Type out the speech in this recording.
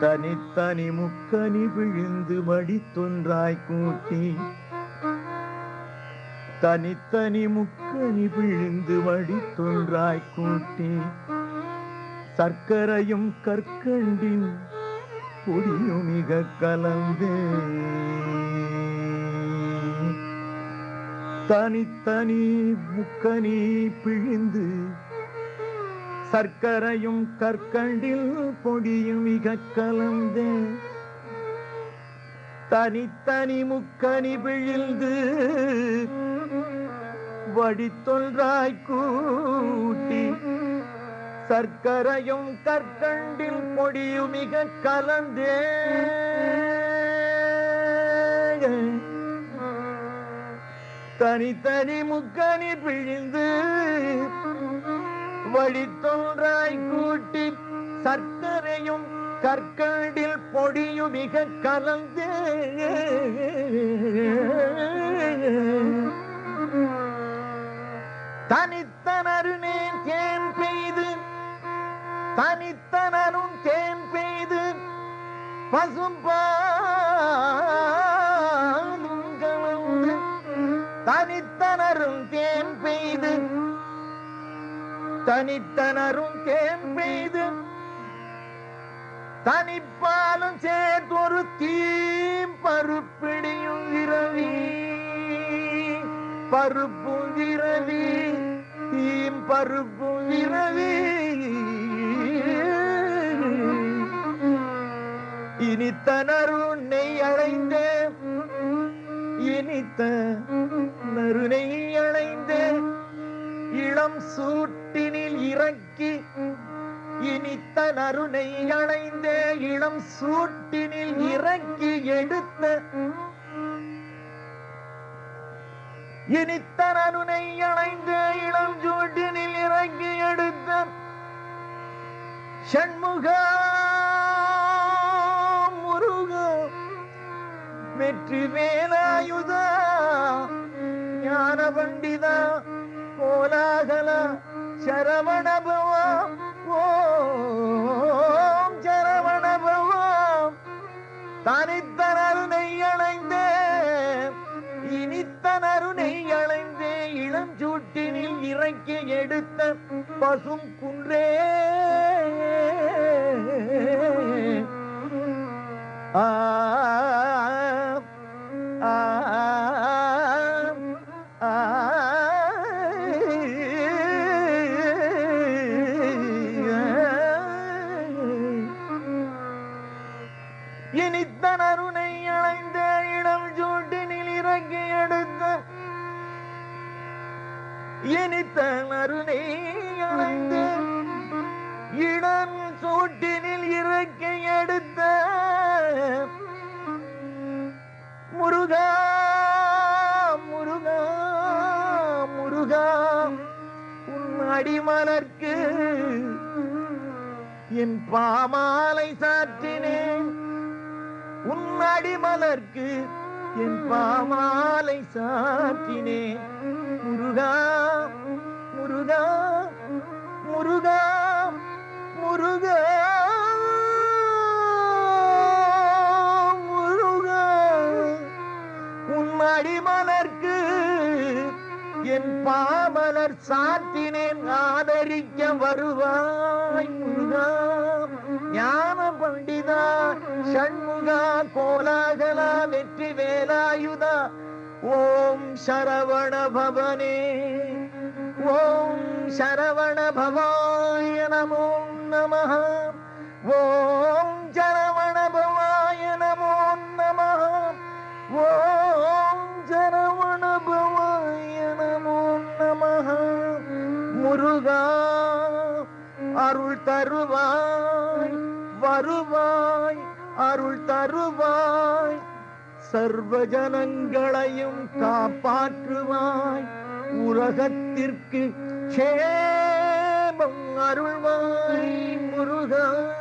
தனித்தனி முக்கனி விழுந்து மடித்தொன்றாய் கூட்டி. தனித்தனி முக்கனி விழுந்து மடித்தொன்றாய் கூட்டி. சர்க்கரையும் கற்கண்டின் பொடியும் மிக கலந்து. தனித்தனி முக்கனி பிழிந்து சர்க்கரையும் கற்கண்டில் பொடியும் மிக கலந்து தனித்தனி முக்கனி பிழிந்து வடித்தொன்றாய் கூட்டி சர்க்கரையும் கற்கண்டில் பொடியும் மிக கலந்தே தனித்தனி முக்கணி பிழிந்து வழித்தொன்றாய் கூட்டி சர்க்கரையும் கற்கண்டில் பொடியும் மிக கலந்து தனித்தனருனே தேன் பெய்து தனித்தனரும் தேன் பெய்து பசும்பா தனித்தனரும் தேன் பெய்து. தனித்தனரும் தேன் பெய்து. தனிப்பாலும் சேர்த்தொரு தீம் பருப்பிடியும் இரவி பருப்பும் இரவி தீம் பருப்பும் இரவி இனித்தனரும் நெய் அடைந்தேன் இனித்த நறுனை அடைந்த இளம் சூட்டினில் இறக்கி இனித்த நறுனை அடைந்த இளம் சூட்டினில் இறக்கி எடுத்த இனித்த நறுனை அடைந்த இளம் சூட்டினில் இறக்கி எடுத்த ஷண்முகா முருகா வெற்றி வேலாயுதா ஞான பண்டிதா கோலாகல? சரவணபவா ஓம் சரவணபவா தனித்தனருனை அணைந்தே இனித்தனருனை அணைந்தே இளம் சூட்டினில் இறக்கி எடுத்த பசும் குன்றே. ஆ. இனித்த நறுனை அடைந்த இடம் சூட்டினில் இறக்கை எடுத்த முருகா முருகா முருகா உன் அடிமலர்க்கு என் பாமாலை சாற்றினேன். உன் அடிமலர்க்கு என் பாமாலை சாற்றினேன். முருகா பாமலர் சாத்தினேன் ஆதரிக்க வருவாய் ஞான பண்டிதா ஷண்முகா கோலாகலா வெற்றி வேலாயுதா. ஓம் சரவண பவனே. ஓம் சரவண பவாய நமோ நம ஓம் அருள் தருவாய் வருவாய் அருள் தருவாய். சர்வ ஜனங்களையும் காப்பாற்றுவாய் உலகத்திற்கு க்ஷேமம் அருள்வாய் முருகா.